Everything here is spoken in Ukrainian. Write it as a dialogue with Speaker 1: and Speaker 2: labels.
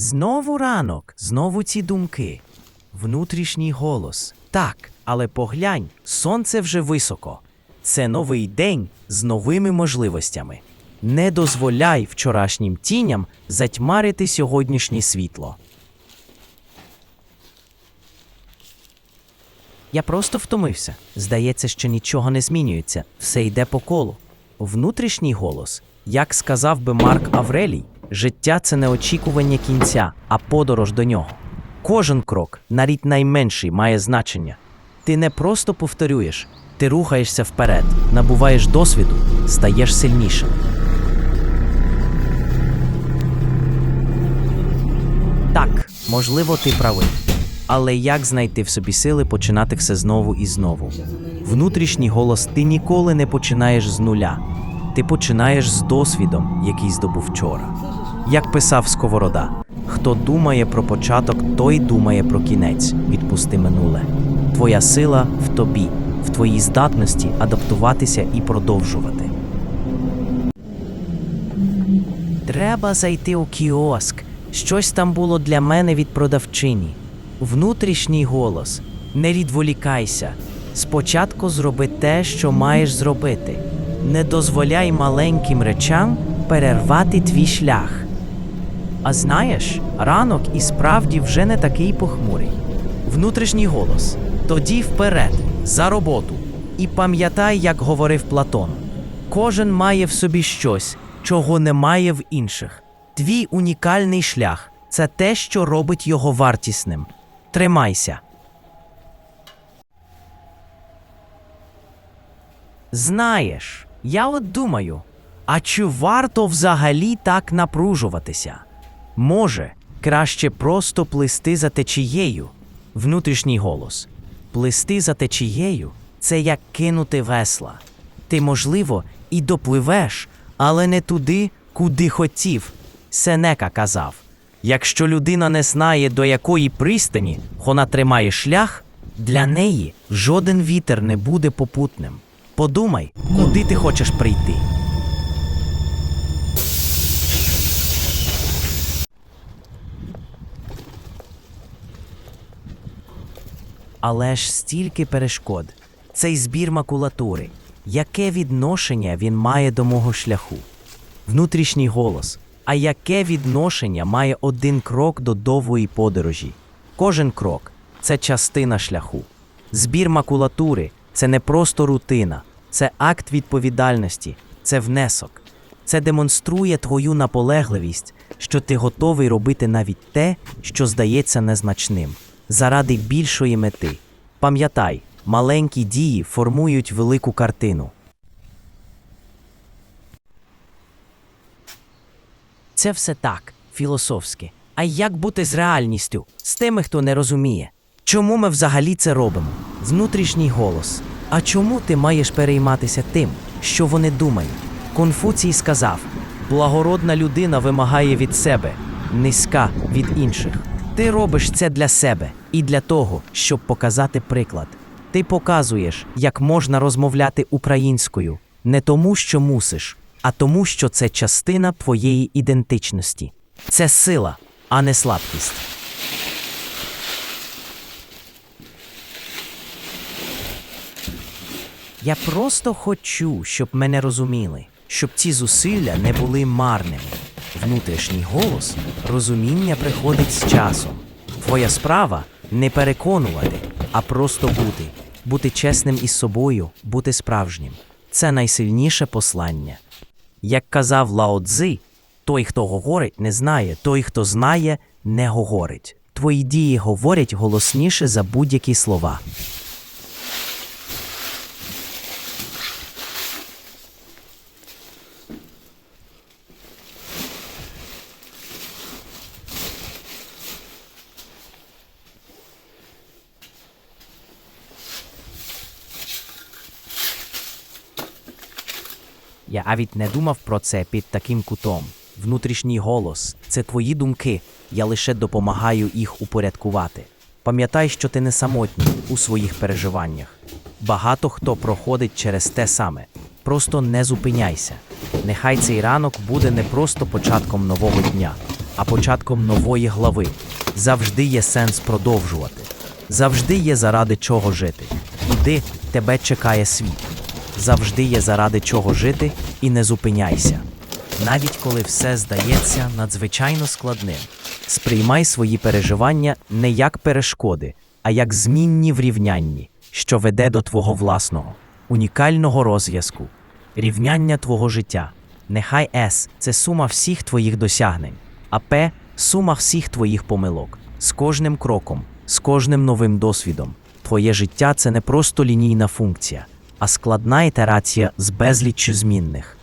Speaker 1: Знову ранок, знову ці думки. Внутрішній голос. Так, але поглянь, сонце вже високо. Це новий день з новими можливостями. Не дозволяй вчорашнім тіням затьмарити сьогоднішнє світло. Я просто втомився. Здається, що нічого не змінюється, все йде по колу. Внутрішній голос, як сказав би Марк Аврелій, життя це не очікування кінця, а подорож до нього. Кожен крок, навіть найменший, має значення. Ти не просто повторюєш, ти рухаєшся вперед, набуваєш досвіду, стаєш сильнішим. Так, можливо, ти правий. Але як знайти в собі сили починати все знову і знову? Внутрішній голос ти ніколи не починаєш з нуля. Ти починаєш з досвідом, який здобув вчора. Як писав Сковорода, хто думає про початок, той думає про кінець. Відпусти минуле. Твоя сила в тобі, в твоїй здатності адаптуватися і продовжувати. Треба зайти у кіоск. Щось там було для мене від продавчині. Внутрішній голос. Не відволікайся. Спочатку зроби те, що маєш зробити. Не дозволяй маленьким речам перервати твій шлях. А знаєш, ранок і справді вже не такий похмурий. Внутрішній голос. Тоді вперед, за роботу. І пам'ятай, як говорив Платон: кожен має в собі щось, чого немає в інших. Твій унікальний шлях це те, що робить його вартісним. Тримайся. Знаєш, я от думаю, а чи варто взагалі так напружуватися? Може, краще просто плисти за течією. Внутрішній голос. Плисти за течією це як кинути весла. Ти, можливо, і допливеш, але не туди, куди хотів. Сенека казав: якщо людина не знає, до якої пристані вона тримає шлях, для неї жоден вітер не буде попутним. Подумай, куди ти хочеш прийти. Але ж стільки перешкод. Цей збір макулатури. Яке відношення він має до мого шляху? Внутрішній голос. А яке відношення має один крок до довгої подорожі? Кожен крок це частина шляху. Збір макулатури це не просто рутина, це акт відповідальності, це внесок. Це демонструє твою наполегливість, що ти готовий робити навіть те, що здається незначним, заради більшої мети. Пам'ятай, маленькі дії формують велику картину. Це все так, філософськи. А як бути з реальністю, з тими, хто не розуміє? Чому ми взагалі це робимо? Внутрішній голос. А чому ти маєш перейматися тим, що вони думають? Конфуцій сказав: благородна людина вимагає від себе, низька від інших. Ти робиш це для себе і для того, щоб показати приклад. Ти показуєш, як можна розмовляти українською не тому, що мусиш, а тому, що це частина твоєї ідентичності. Це сила, а не слабкість. Я просто хочу, щоб мене розуміли, щоб ці зусилля не були марними. Внутрішній голос розуміння приходить з часом. Твоя справа не переконувати, а просто бути, бути чесним із собою, бути справжнім. Це найсильніше послання. Як казав Лао Цзи, той, хто говорить, не знає, той, хто знає, не говорить. Твої дії говорять голосніше за будь-які слова. Я навіть не думав про це під таким кутом. Внутрішній голос це твої думки. Я лише допомагаю їх упорядкувати. Пам'ятай, що ти не самотній у своїх переживаннях. Багато хто проходить через те саме. Просто не зупиняйся. Нехай цей ранок буде не просто початком нового дня, а початком нової глави. Завжди є сенс продовжувати. Завжди є заради чого жити. Іди, тебе чекає світ. Завжди є заради чого жити і не зупиняйся. Навіть коли все здається надзвичайно складним, сприймай свої переживання не як перешкоди, а як змінні врівнянні, що веде до твого власного, унікального розв'язку, рівняння твого життя. Нехай С це сума всіх твоїх досягнень, а П сума всіх твоїх помилок. З кожним кроком, з кожним новим досвідом. Твоє життя це не просто лінійна функція, а складна ітерація з безліччю змінних.